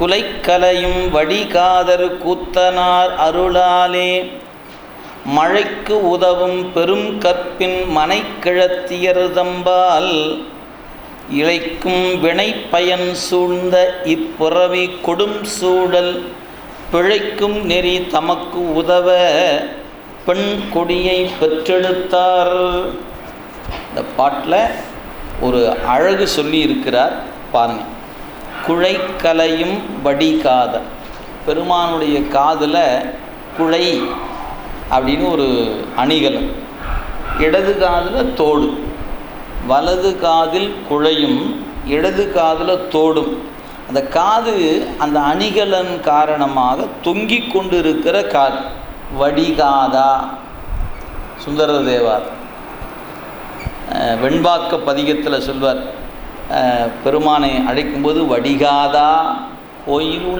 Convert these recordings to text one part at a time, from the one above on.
குலைக்கலையும் வடிகாதர் கூத்தனார் அருளாலே மழைக்கு உதவும் பெரும் கற்பின் மனைக்கிழத்தியர்தம்பால் இழைக்கும் வினைப்பயன் சூழ்ந்த இப்புறவி கொடும் சூழல் பிழைக்கும் நெறி தமக்கு உதவ பெண் கொடியை பெற்றெடுத்தார். இந்த பாட்டில் ஒரு அழகு சொல்லி இருக்கிறார் குழைக்கலையும் வடிகாதல் பெருமானுடைய காதில் குழை அப்படின்னு ஒரு அணிகலம் இடது காதில் தோடு. வலது காதில் குழையும் இடது காதில் தோடும். அந்த காது அந்த அணிகலன் காரணமாக தொங்கிக் கொண்டிருக்கிற காது. வடிகாதா. சுந்தர தேவார். வெண்பாக்க பதிகத்தில் சொல்வார் பெருமானை அழைக்கும்போது வடிகாதா கோயில்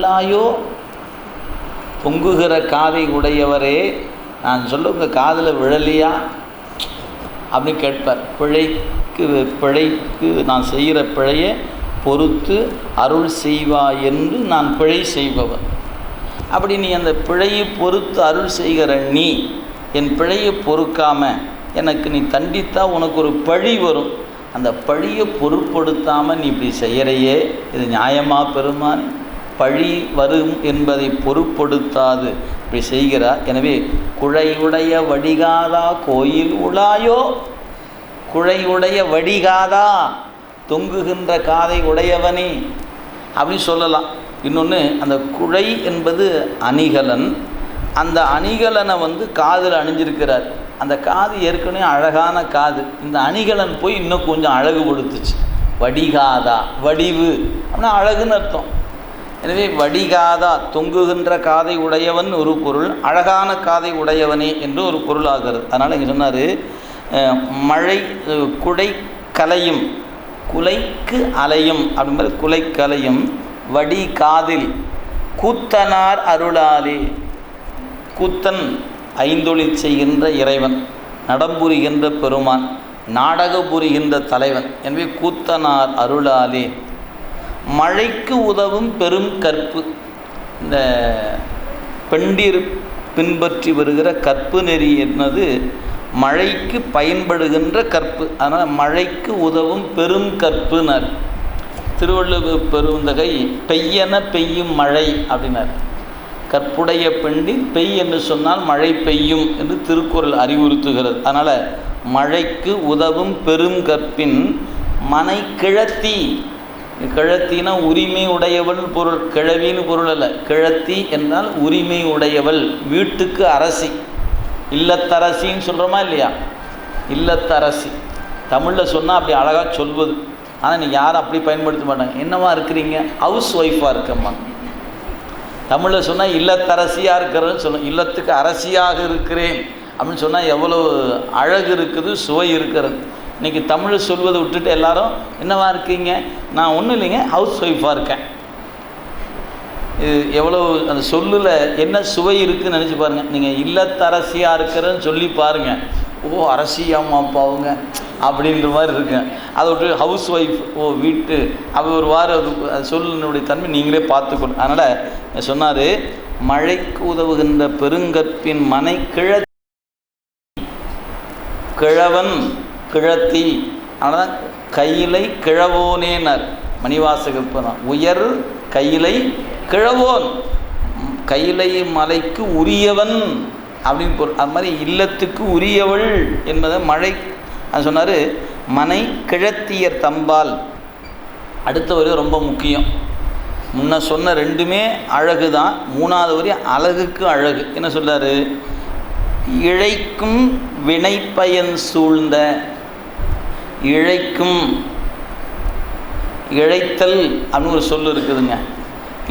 பொங்குகிற காதை உடையவரே நான் சொல்ல உங்கள் காதில் விழலையா? அப்படின்னு கேட்பார். பிழைக்கு பிழைக்கு நான் செய்கிற பிழையை பொறுத்து அருள் செய்வாய் என்று நான் பிழை செய்பவன். அப்படி நீ அந்த பிழையை பொறுத்து அருள் செய்கிற நீ என் பிழையை பொறுக்காமல் எனக்கு நீ தண்டித்தா உனக்கு ஒரு பழி வரும். அந்த பழியை பொருட்படுத்தாமல் நீ இப்படி செய்கிறையே இது நியாயமா பெருமான்? பழி வரும் என்பதை பொருட்படுத்தாது. இப்படி செய்கிறார். எனவே குழையுடைய வடிகாதா கோயில் உலாயோ? குழையுடைய வடிகாதா தொங்குகின்ற காதை உடையவனே? அப்படின்னு சொல்லலாம். இன்னொன்று அந்த குழை என்பது அணிகலன். அந்த அணிகலனை வந்து காதில் அணிஞ்சிருக்கிறார். அந்த காது ஏற்கனவே அழகான காது. இந்த அணிகலன் போய் இன்னும் கொஞ்சம் அழகு கொடுத்துச்சு. வடிகாதா வடிவு அப்படின்னா அழகுன்னு அர்த்தம். எனவே வடிகாதா தொங்குகின்ற காதை உடையவன் ஒரு பொருள் அழகான காதை உடையவனே என்று ஒரு பொருள் ஆகிறது. அதனால் இங்கே சொன்னார் மழை குடை கலையும் குலைக்கு அலையும் அப்படிங்கிற குலை கலையும் வடி காதில் கூத்தனார் அருளாலே கூத்தன் ஐந்தொழி செய்கின்ற இறைவன் நடம்புரிகின்ற பெருமான் நாடக புரிகின்ற தலைவன் எனவே கூத்தனார் அருளாலே. மழைக்கு உதவும் பெரும் கற்பு. இந்த பெண்டிர் பின்பற்றி வருகிற கற்பு நெறி என்னது? மழைக்கு பயன்படுகின்ற கற்பு. அதனால் மழைக்கு உதவும் பெரும் கற்புனர். திருவள்ளுவர் பெருந்தகை பெய்யென பெய்யும் மழை அப்படின்னார். கற்புடைய பெண்டி பெய் என்று சொன்னால் மழை பெய்யும் என்று திருக்குறள் அறிவுறுத்துகிறது. அதனால் மழைக்கு உதவும் பெரும் கற்பின் மனை கிழத்தி. கிழத்தினா உரிமை உடையவள் பொருள் கிழவின்னு பொருள் அல்ல. கிழத்தி என்றால் உரிமை உடையவள் வீட்டுக்கு அரசி. இல்லத்தரசின்னு சொல்கிறோமா இல்லையா? இல்லத்தரசி. தமிழில் சொன்னால் அப்படி அழகாக சொல்வது. ஆனால் நீ யாரும் அப்படி பயன்படுத்த மாட்டாங்க. என்னவா இருக்கிறீங்க? ஹவுஸ் ஒய்ஃபாக இருக்கம்மா. தமிழில் சொன்னால் இல்லத்தரசியாக இருக்கிறேன்னு சொல்லணும் இல்லத்துக்கு அரசியாக இருக்கிறேன் அப்படின்னு சொன்னால் எவ்வளோ அழகு இருக்குது சுவை இருக்கிறது. இன்றைக்கி தமிழை சொல்வதை விட்டுட்டு எல்லாரும் என்னவா இருக்கீங்க? நான் ஒன்றும் இல்லைங்க ஹவுஸ் ஒய்ஃபாக இருக்கேன். இது எவ்வளோ அந்த சொல்லில் என்ன சுவை இருக்குதுன்னு நினச்சி பாருங்கள் நீங்கள் இல்லத்தரசியாக இருக்கிறேன்னு சொல்லி பாருங்கள் ஓ அரசியாமாப்பா அவங்க. அப்படின்ற மாதிரி இருக்கும் அதை விட்டு ஹவுஸ் ஒய்ஃப் ஓ வீட்டு அப்படி ஒரு வாரம் அது சொல்லினுடைய தன்மை நீங்களே பார்த்துக்கணும். அதனால் சொன்னார் மழைக்கு உதவுகின்ற பெருங்கற்பின் மனை கிழ கிழவன் கிழத்தி அதனால் கையிலை கிழவோனேனர் மணிவாசகர் தான் உயர் கையிலை கிழவோன் கையிலை மலைக்கு உரியவன் அப்படின்னு பொருள். அது மாதிரி இல்லத்துக்கு உரியவள் என்பதை மழை அது சொன்னார் மனை கிழத்தியர் தம்பால். அடுத்த வரி ரொம்ப முக்கியம். முன்ன சொன்ன ரெண்டுமே அழகு தான் மூணாவது வரி அழகுக்கு அழகு. என்ன சொல்கிறார் இழைக்கும் வினைப்பயன் சூழ்ந்த இழைக்கும் இழைத்தல் அப்படின்னு ஒரு சொல் இருக்குதுங்க.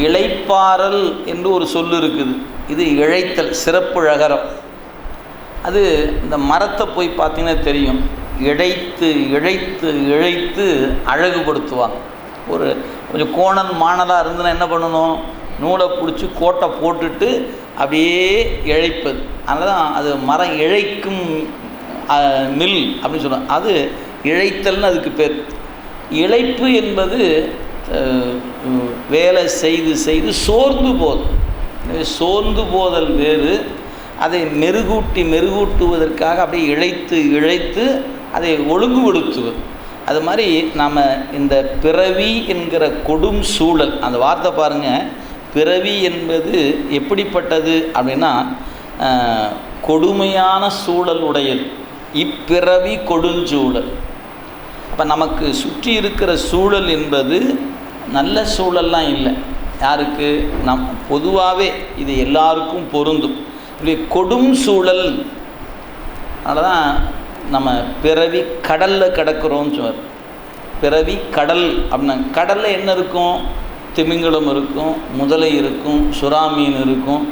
இளைப்பாறல் என்று ஒரு சொல் இருக்குது. இது இழைத்தல் சிறப்பு ழகரம் அது இந்த மரத்தை போய் பார்த்தீங்கன்னா தெரியும். இழைத்து இழைத்து இழைத்து அழகுபடுத்துவாங்க ஒரு கொஞ்சம் கோணல் மாணலாக இருந்ததுன்னா என்ன பண்ணணும்? நூலை பிடிச்சி கோட்டை போட்டுட்டு அப்படியே இழைப்பது. அதனால தான் அது மரம் இழைக்கும் மில் அப்படின்னு சொல்லுவாங்க. அது இழைத்தல்னு அதுக்கு பேர். இழைப்பு என்பது வேலை செய்து செய்து சோர்ந்து போதும் சோர்ந்து போதல் வேறு. அதை மெருகூட்டி மெருகூட்டுவதற்காக அப்படியே இழைத்து இழைத்து அதை ஒழுங்குபடுத்துவது. அது மாதிரி நாம் இந்த பிறவி என்கிற கொடும் சூழல் அந்த வார்த்தை பாருங்கள் பிறவி என்பது எப்படிப்பட்டது அப்படின்னா கொடுமையான சூழல் உடையது. இப்பிறவி கொடுஞ்சூழல். அப்போ நமக்கு சுற்றி இருக்கிற சூழல் என்பது நல்ல சூழல்லாம் இல்லை. யாருக்கு? நம் பொதுவாகவே இது எல்லாருக்கும் பொருந்தும். இப்படி கொடும் சூழல் அதனால் தான் நம்ம பிறவி கடலில் கிடக்கிறோம்னு சொல்லுவார் பிறவி கடல் அப்படின்னா கடலில் என்ன இருக்கும்? திமிங்கலம் இருக்கும் முதலை இருக்கும் சுறா மீன் இருக்கும்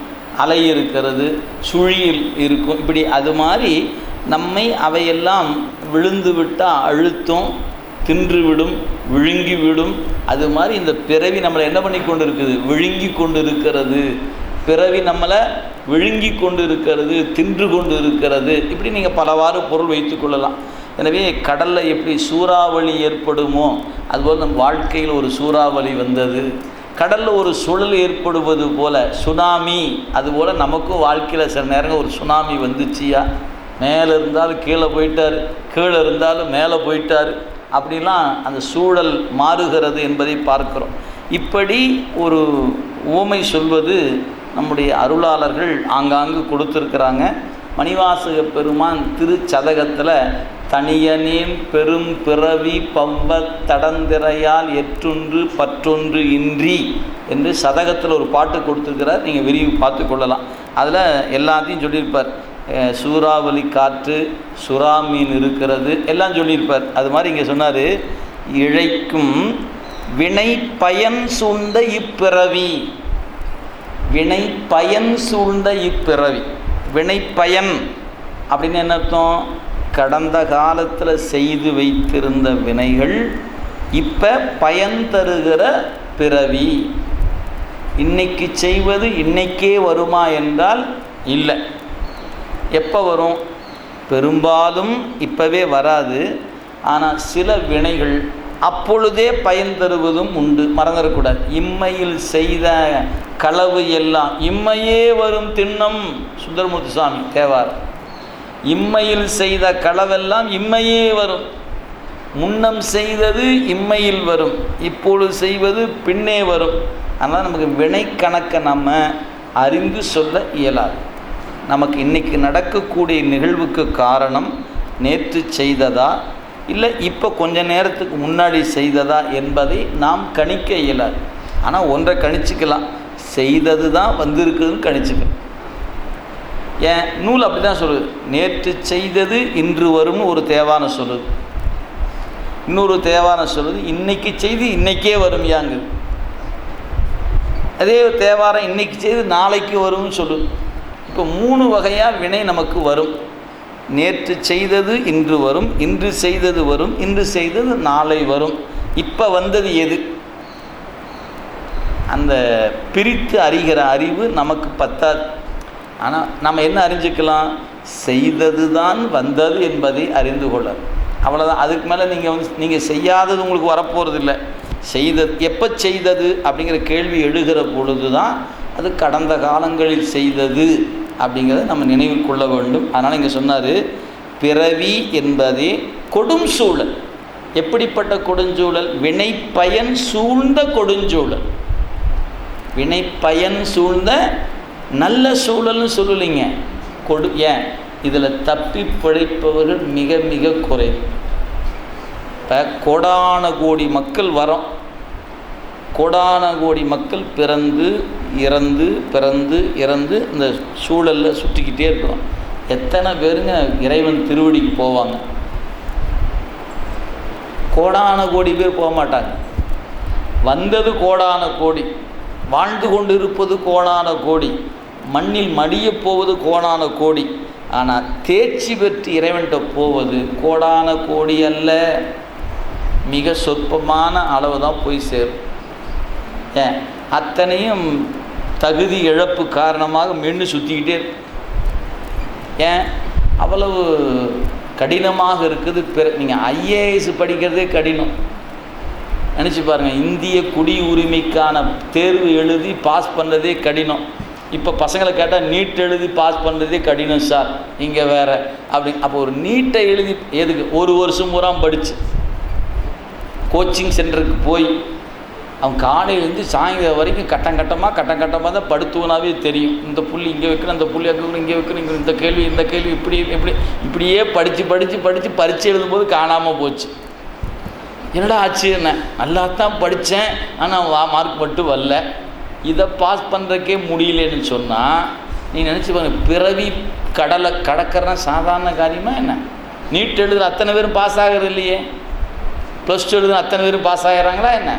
அலை இருக்கிறது சுழியில் இருக்கும். இப்படி அது மாதிரி நம்மை அவையெல்லாம் விழுந்து விட்டால் அழுத்தம் தின்றுவிடும் விழுங்கிவிடும். அது மாதிரி இந்த பிறவி நம்மளை என்ன பண்ணி கொண்டு இருக்குது விழுங்கி கொண்டு இருக்கிறது பிறவி நம்மளை விழுங்கி கொண்டு இருக்கிறது தின்று கொண்டு இருக்கிறது இப்படி நீங்கள் பலவாறு பொருள் வைத்து கொள்ளலாம். எனவே கடலில் எப்படி சூறாவளி ஏற்படுமோ அதுபோல் நம் வாழ்க்கையில் ஒரு சூறாவளி வந்தது. கடலில் ஒரு சுழல் ஏற்படுவது போல் சுனாமி அதுபோல் நமக்கும் வாழ்க்கையில் சில நேரங்கள் ஒரு சுனாமி வந்துச்சியா? மேலே இருந்தாலும் கீழே போயிட்டார் கீழே இருந்தாலும் மேலே போயிட்டார். அப்படிலாம் அந்த சூழல் மாறுகிறது என்பதை பார்க்கிறோம். இப்படி ஒரு உவமை சொல்வது நம்முடைய அருளாளர்கள் ஆங்காங்கு கொடுத்துருக்குறாங்க. மணிவாசக பெருமான் திருச்சதகத்தில் தனியனேன் பெரும் பிறவி பவ்வ தடந்திரையால் எற்றொன்று பற்றொன்று இன்றி என்று சதகத்தில் ஒரு பாட்டு கொடுத்துருக்கிறார். நீங்கள் விரிவு பார்த்து கொள்ளலாம். அதில் எல்லாத்தையும் சொல்லியிருப்பார். சூறாவளி காற்று சுறா மீன் இருக்கிறது எல்லாம் சொல்லியிருப்பார். அது மாதிரி இங்கே சொன்னார் இழைக்கும் வினை பயன் சூழ்ந்த இப்பிறவி. வினை பயன் சூழ்ந்த இப்பிறவி. வினை பயன் அப்படின்னு என்ன அர்த்தம்? கடந்த காலத்தில் செய்து வைத்திருந்த வினைகள் இப்போ பயன் தருகிற பிறவி. இன்னைக்கு செய்வது இன்னைக்கே வருமா என்றால் இல்லை. எப்போ வரும்? பெரும்பாலும் இப்போவே வராது. ஆனால் சில வினைகள் அப்பொழுதே பயன் தருவதும் உண்டு. மறந்துடக்கூடாது. இம்மையில் செய்த களவு எல்லாம். இம்மையே வரும் திண்ணம். சுந்தரமூர்த்தி சுவாமி தேவார் இம்மையில் செய்த களவெல்லாம் இம்மையே வரும். முன்னம் செய்தது இம்மையில் வரும். இப்பொழுது செய்வது பின்னே வரும். அதனால் நமக்கு வினை கணக்கை நம்ம அறிந்து சொல்ல இயலாது. நமக்கு இன்றைக்கி நடக்கக்கூடிய நிகழ்வுக்கு காரணம் நேற்று செய்ததா இல்லை இப்போ கொஞ்ச நேரத்துக்கு முன்னாடி செய்ததா என்பதை நாம் கணிக்க இயலாது. ஆனால் ஒன்றை கணிச்சிக்கலாம். செய்தது தான் வந்திருக்குதுன்னு கணிச்சுக்கலாம் ஏன்? நூல் அப்படி தான் சொல்லுது. நேற்று செய்தது இன்று வரும்னு ஒரு தேவான சொல்லுது. இன்னொரு தேவான சொல்லுது இன்னைக்கு செய்து இன்னைக்கே வரும் யாங்கு அதே தேவாரம் இன்னைக்கு செய்து நாளைக்கு வரும்னு சொல்லுது. இப்போ மூணு வகையாக வினை நமக்கு வரும். நேற்று செய்தது இன்று வரும். இன்று செய்தது வரும். இன்று செய்தது நாளை வரும். இப்போ வந்தது எது? அந்த பிரித்து அறிகிற அறிவு நமக்கு பத்தாது. ஆனால் நம்ம என்ன அறிஞ்சிக்கலாம்? செய்தது தான் வந்தது என்பதை அறிந்து கொள்ள. அவ்வளோதான் அதுக்கு மேலே நீங்கள் வந்து நீங்கள் செய்யாதது உங்களுக்கு வரப்போகிறது இல்லை செய்தது எப்போ செய்தது அப்படிங்கிற கேள்வி எழுகிற பொழுது தான் அது கடந்த காலங்களில் செய்தது அப்படிங்கிறத நம்ம நினைவில் கொள்ள வேண்டும். அதனால் இங்கே சொன்னார் பிறவி என்பதே கொடும் சூழல். எப்படிப்பட்ட கொடுஞ்சூழல்? வினை பயன் சூழ்ந்த கொடுஞ்சூழல். வினை பயன் சூழ்ந்த நல்ல சூழல்னு சொல்லலைங்க. கொடு ஏன்? இதில் தப்பி பிழைப்பவர்கள் மிக மிக குறை. இப்போ கோடான கோடி மக்கள் வரோம். கோடான கோடி மக்கள் பிறந்து இறந்து பிறந்து இறந்து இந்த சூழலில் சுற்றிக்கிட்டே இருக்கிறோம். எத்தனை பேருங்க இறைவன் திருவடிக்கு போவாங்க? கோடான கோடி பேர் போக மாட்டாங்க. வந்தது கோடான கோடி. வாழ்ந்து கொண்டு இருப்பது கோடி மண்ணில் மடியப் போவது கோணான கோடி ஆனால் தேர்ச்சி பெற்று இறைவன்கிட்ட போவது கோடான கோடி அல்ல. மிக சொற்பமான அளவு தான் போய் சேரும். ஏன்? அத்தனையும் தகுதி இழப்பு காரணமாக மென்று சுற்றிக்கிட்டே இருக்கு. ஏன்? அவ்வளவு கடினமாக இருக்குது. பிற நீங்கள் ஐஏஎஸ் படிக்கிறதே கடினம். நினச்சி பாருங்கள் இந்திய குடியுரிமைக்கான தேர்வு எழுதி பாஸ் பண்ணுறதே கடினம். இப்போ பசங்களை கேட்டால் நீட் எழுதி பாஸ் பண்ணுறதே கடினம் சார் இங்கே வேறு. அப்படி அப்போ ஒரு நீட்டை எழுதி எதுக்கு? ஒரு வருஷம் பூரா படித்து கோச்சிங் சென்டருக்கு போய் அவன் காலையிலேருந்து சாயங்காலம் வரைக்கும் கட்டம் கட்டமாக கட்டம் கட்டமாக தான் படுத்துவனாவே தெரியும். இந்த புள்ளி இங்கே வைக்கிறேன் அந்த புள்ளி அங்கே வைக்கிறேன், இங்கே வைக்கிறேன் இங்கே இந்த கேள்வி இந்த கேள்வி இப்படி இப்படி இப்படியே படித்து படித்து படித்து பரீட்சை எழுதும்போது காணாமல் போச்சு. என்னடா ஆச்சு என்ன? நல்லா தான் படித்தேன் ஆனால் வா மார்க் மட்டும் வரல. இதை பாஸ் பண்ணுறக்கே முடியலன்னு சொன்னால் நீ நினச்சி பாருங்க பிறவி கடலை கடக்கிறனா சாதாரண காரியமாக என்ன? நீட் எழுதுகிற அத்தனை பேரும் பாஸ் ஆகிறது இல்லையே. ப்ளஸ் டூ எழுதுகிற அத்தனை பேரும் பாஸ் ஆகிறாங்களா என்ன?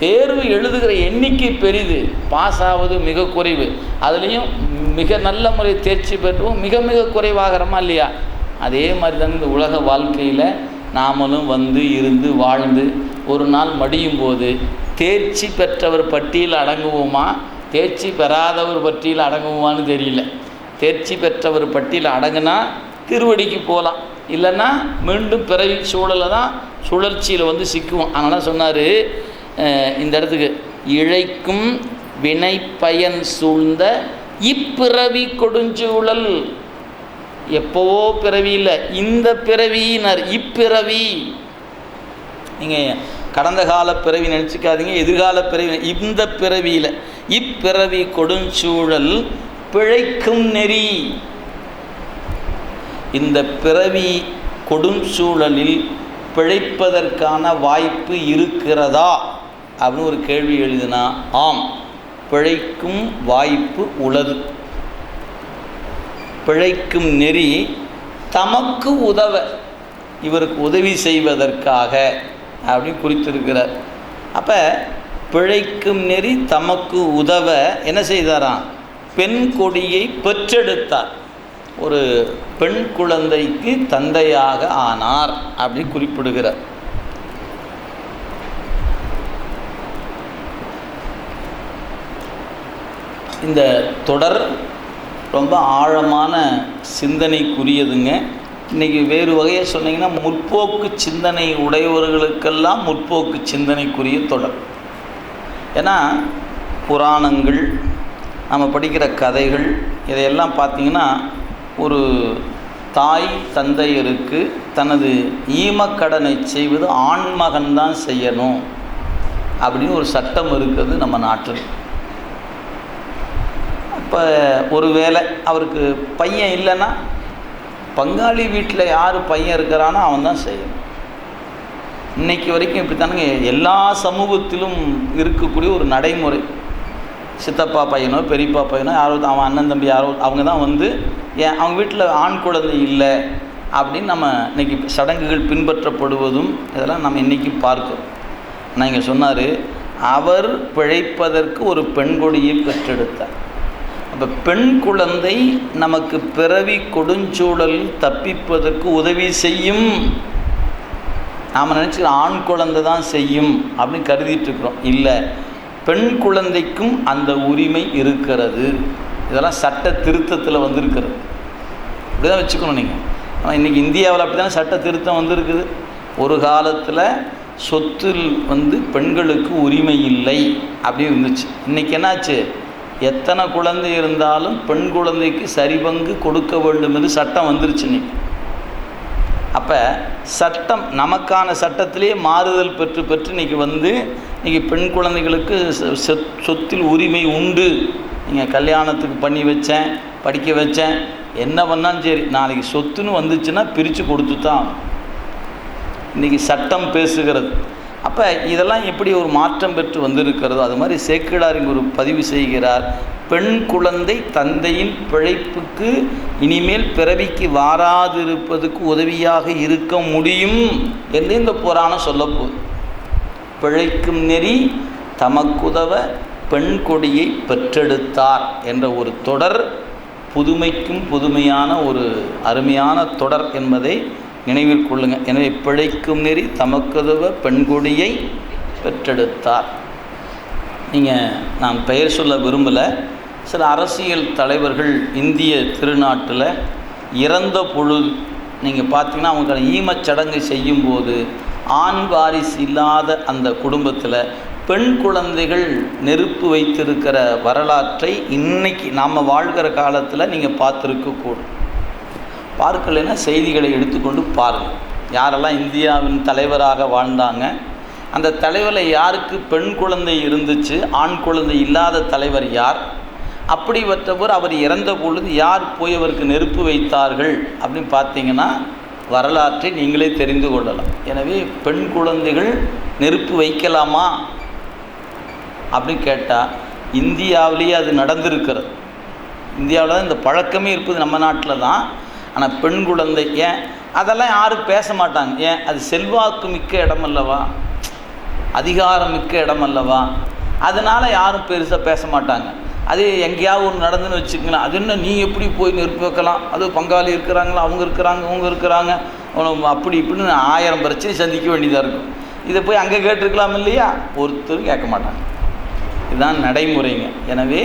தேர்வு எழுதுகிற எண்ணிக்கை பெரிது. பாஸ் ஆவது மிக குறைவு. அதுலேயும் மிக நல்ல முறை தேர்ச்சி பெற்றவும் மிக மிக குறைவாகிறோமா இல்லையா? அதே மாதிரி தான் இந்த உலக வாழ்க்கையில் நாமளும் வந்து இருந்து வாழ்ந்து ஒரு நாள் மடியும் போது தேர்ச்சி பெற்றவர் பட்டியல் அடங்குவோமா? தேர்ச்சி பெறாதவர் பட்டியல் அடங்குவோமான்னு தெரியல. தேர்ச்சி பெற்றவர் பட்டியல் அடங்குனா திருவடிக்கு போகலாம் இல்லைன்னா மீண்டும் பிறவி சூழலை தான் சுழற்சியில் வந்து சிக்குவோம். அதனால் சொன்னார் இந்த இடத்துக்கு இழைக்கும் வினை பயன் சூழ்ந்த இப்பிறவி கொடுஞ்சூழல் எப்போவோ பிறவி இல்லை. இந்த பிறவியினர் இப்பிறவி. நீங்கள் கடந்த கால பிறவி நினச்சிக்காதீங்க எதிர்கால பிறவி இந்த பிறவியில் இப்பிறவி கொடுஞ்சூழல் பிழைக்கும் நெறி. இந்த பிறவி கொடுஞ்சூழலில் பிழைப்பதற்கான வாய்ப்பு இருக்கிறதா? அப்படின்னு ஒரு கேள்வி எழுதினா ஆம். பிழைக்கும் வாய்ப்பு உள்ளது பிழைக்கும் நெறி தமக்கு உதவ இவருக்கு உதவி செய்வதற்காக அப்படின்னு குறித்திருக்கிறார். அப்போ பிழைக்கும் நெறி தமக்கு உதவ என்ன செய்தாராம்? பெண் கொடியை பெற்றெடுத்தார். ஒரு பெண் குழந்தைக்கு தந்தையாக ஆனார் அப்படி குறிப்பிடுகிறார். இந்த தொடர் ரொம்ப ஆழமான சிந்தனைக்குரியதுங்க. இன்றைக்கி வேறு வகையை சொன்னீங்கன்னா முற்போக்கு சிந்தனை உடையவர்களுக்கெல்லாம் முற்போக்கு சிந்தனைக்குரிய தொடர். ஏன்னா புராணங்கள் நம்ம படிக்கிற கதைகள் இதையெல்லாம் பார்த்திங்கன்னா ஒரு தாய் தந்தையருக்கு தனது ஈமக்கடனை செய்வது ஆண்மகன் தான் செய்யணும் அப்படின்னு ஒரு சட்டம் இருக்குது நம்ம நாட்டில். இப்போ ஒரு வேளை அவருக்கு பையன் இல்லைன்னா பங்காளி வீட்டில் யார் பையன் இருக்கிறானோ அவன் தான் செய்யணும். இன்னைக்கு வரைக்கும் இப்படி தானுங்க எல்லா சமூகத்திலும் இருக்கக்கூடிய ஒரு நடைமுறை. சித்தப்பா பையனோ பெரியப்பா பையனோ யாரோ அவன் அண்ணன் தம்பி யாரோ அவங்க தான் வந்து ஏன் அவங்க வீட்டில் ஆண் குழந்தை இல்லை? அப்படின்னு நம்ம இன்னைக்கு சடங்குகள் பின்பற்றப்படுவதும் இதெல்லாம் நம்ம இன்றைக்கி பார்க்கிறோம். நான் இங்கே சொன்னார் அவர் பிழைப்பதற்கு ஒரு பெண் கொடியை பெற்றெடுத்தார். இப்போ பெண் குழந்தை நமக்கு பிறவி கொடுஞ்சூழலில் தப்பிப்பதற்கு உதவி செய்யும். நாம் நினச்சி ஆண் குழந்தை தான் செய்யும் அப்படின்னு கருதிட்டுருக்குறோம் இல்லை பெண் குழந்தைக்கும் அந்த உரிமை இருக்கிறது. இதெல்லாம் சட்ட திருத்தத்தில் வந்திருக்கிறது. இப்படி தான் வச்சுக்கணும் நீங்கள் ஆனால் இன்றைக்கி இந்தியாவில் அப்படி தானே சட்ட திருத்தம் வந்திருக்குது. ஒரு காலத்தில் சொத்தில் வந்து பெண்களுக்கு உரிமை இல்லை அப்படி இருந்துச்சு. இன்றைக்கி என்னாச்சு? எத்தனை குழந்தை இருந்தாலும் பெண் குழந்தைக்கு சரிபங்கு கொடுக்க வேண்டும் என்று சட்டம் வந்துருச்சு இன்னைக்கு. அப்போ சட்டம் நமக்கான சட்டத்திலே மாறுதல் பெற்று பெற்று இன்றைக்கி வந்து இன்றைக்கி பெண் குழந்தைகளுக்கு சொத்- சொத்தில் உரிமை உண்டு. நீங்கள் கல்யாணத்துக்கு பண்ணி வச்சேன் படிக்க வச்சேன் என்ன பண்ணாலும் சரி நாளைக்கு சொத்துன்னு வந்துச்சுன்னா பிரித்து கொடுத்து தான் இன்றைக்கி சட்டம் பேசுகிறது. அப்போ இதெல்லாம் எப்படி ஒரு மாற்றம் பெற்று வந்திருக்கிறதோ அது மாதிரி சேக்கிடார் இங்கு ஒரு பதிவு செய்கிறார். பெண் குழந்தை தந்தையின் பிழைப்புக்கு இனிமேல் பிறவிக்கு வாராதிருப்பதுக்கு உதவியாக இருக்க முடியும் என்று இந்த புராணம் சொல்லப்போகுது. பிழைக்கும் நெறி தமக்குதவ பெண் கொடியை பெற்றெடுத்தார் என்ற ஒரு தொடர் புதுமைக்கும் புதுமையான ஒரு அருமையான தொடர் என்பதை நினைவில் கொள்ளுங்கள் எனவே பிழைக்கும் நெறி தமக்குதவ பெண்குடியை பெற்றெடுத்தார். நீங்கள் நான் பெயர் சொல்ல விரும்பலை. சில அரசியல் தலைவர்கள் இந்திய திருநாட்டில் இறந்த பொழுது நீங்கள் பார்த்தீங்கன்னா அவங்களுக்கான ஈமச்சடங்கு செய்யும்போது ஆண் வாரிசு இல்லாத அந்த குடும்பத்தில் பெண் குழந்தைகள் நெருப்பு வைத்திருக்கிற வரலாற்றை இன்னைக்கு நாம் வாழ்கிற காலத்தில் நீங்கள் பார்த்துருக்கக்கூடும் பார்க்கலைன்னா செய்திகளை எடுத்துக்கொண்டு பாருங்கள் யாரெல்லாம் இந்தியாவின் தலைவராக வாழ்ந்தாங்க அந்த தலைவரில் யாருக்கு பெண் குழந்தை இருந்துச்சு ஆண் குழந்தை இல்லாத தலைவர் யார்? அப்படிப்பட்டவர் அவர் இறந்த பொழுது யார் போய் அவருக்கு நெருப்பு வைத்தார்கள் அப்படின்னு பார்த்தீங்கன்னா வரலாற்றை நீங்களே தெரிந்து கொள்ளலாம். எனவே பெண் குழந்தைகள் நெருப்பு வைக்கலாமா அப்படின்னு கேட்டால் இந்தியாவிலேயே அது நடந்திருக்கிறது. இந்தியாவில் தான் இந்த பழக்கமே இருப்பது நம்ம நாட்டில் தான். ஆனால் பெண் குழந்தை ஏன்? அதெல்லாம் யாரும் பேச மாட்டாங்க. ஏன்? அது செல்வாக்கு மிக்க இடம் அல்லவா அதிகாரம் மிக்க இடம் அல்லவா அதனால் யாரும் பெருசாக பேச மாட்டாங்க. அது எங்கேயாவது ஒன்று நடந்துன்னு வச்சுக்கலாம் அது என்ன நீ எப்படி போய் நெருப்பு வைக்கலாம்? அது பங்காளி இருக்கிறாங்களா? அவங்க இருக்கிறாங்க அவங்க இருக்கிறாங்க. அப்படி இப்படின்னு ஆயிரம் பிரச்சனை சந்திக்க வேண்டியதாக இருக்கும். இதை போய் அங்கே கேட்டிருக்கலாம் இல்லையா? ஒருத்தரும் கேட்க மாட்டாங்க. இதுதான் நடைமுறைங்க. எனவே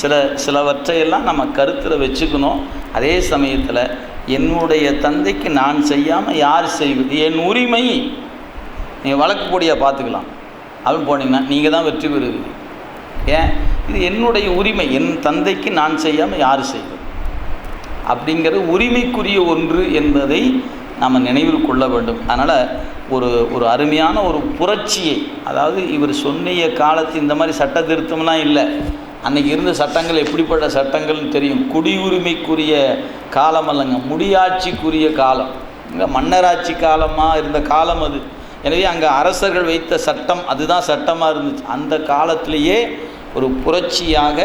சில சிலவற்றையெல்லாம் நம்ம கருத்தில் வச்சுக்கணும். அதே சமயத்தில் என்னுடைய தந்தைக்கு நான் செய்யாமல் யார் செய்வது? என் உரிமை. நீங்கள் வழக்கு போடியாக பார்த்துக்கலாம் அப்படின்னு போனீங்கன்னா நீங்கள் தான் வெற்றி பெறுவீங்க. ஏன்? இது என்னுடைய உரிமை. என் தந்தைக்கு நான் செய்யாமல் யார் செய்வது? அப்படிங்கிற உரிமைக்குரிய ஒன்று என்பதை நாம் நினைவில் கொள்ள வேண்டும். அதனால் ஒரு ஒரு அருமையான ஒரு புரட்சியை அதாவது இவர் சொன்னிய காலத்து இந்த மாதிரி சட்ட திருத்தம்லாம் இல்லை. அன்றைக்கி இருந்த சட்டங்கள் எப்படிப்பட்ட சட்டங்கள்னு தெரியும். குடியுரிமைக்குரிய காலம் அல்லங்க. முடியாட்சிக்குரிய காலம். இங்கே மன்னராட்சி காலமாக இருந்த காலம் அது. எனவே அங்கே அரசர்கள் வைத்த சட்டம் அதுதான் சட்டமாக இருந்துச்சு. அந்த காலத்திலேயே ஒரு புரட்சியாக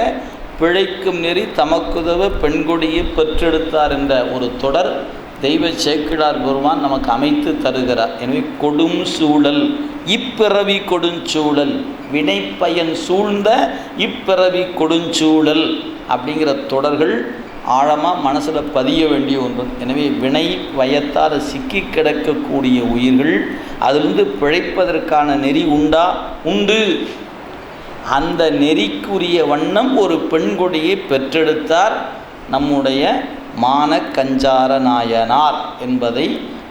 பிழைக்கும் நெறி தமக்குதவ பெண்கொடியை பெற்றெடுத்தார் என்ற ஒரு தொடர் தெய்வ சேக்கிழார் பெருமான் நமக்கு அமைத்து தருகிறார். எனவே கொடும் சூழல் இப்பிறவி கொடுஞ்சூழல் வினைப்பயன் சூழ்ந்த இப்பிறவி கொடுஞ்சூழல் அப்படிங்கிற தொடர்கள் ஆழமாக மனசில் பதிய வேண்டிய ஒன்று. எனவே வினை வயத்தால் சிக்கி கிடக்கக்கூடிய உயிர்கள் அதிலிருந்து பிழைப்பதற்கான நெறி உண்டா? உண்டு. அந்த நெறிக்குரிய வண்ணம் ஒரு பெண்கொடியை பெற்றெடுத்தார் நம்முடைய மான கஞ்சார நாயனார் என்பதை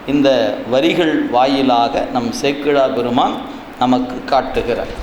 இந்த வரிகள் வாயிலாக நம் சேக்கிழா பெருமான் நமக்கு காட்டுகிறார்.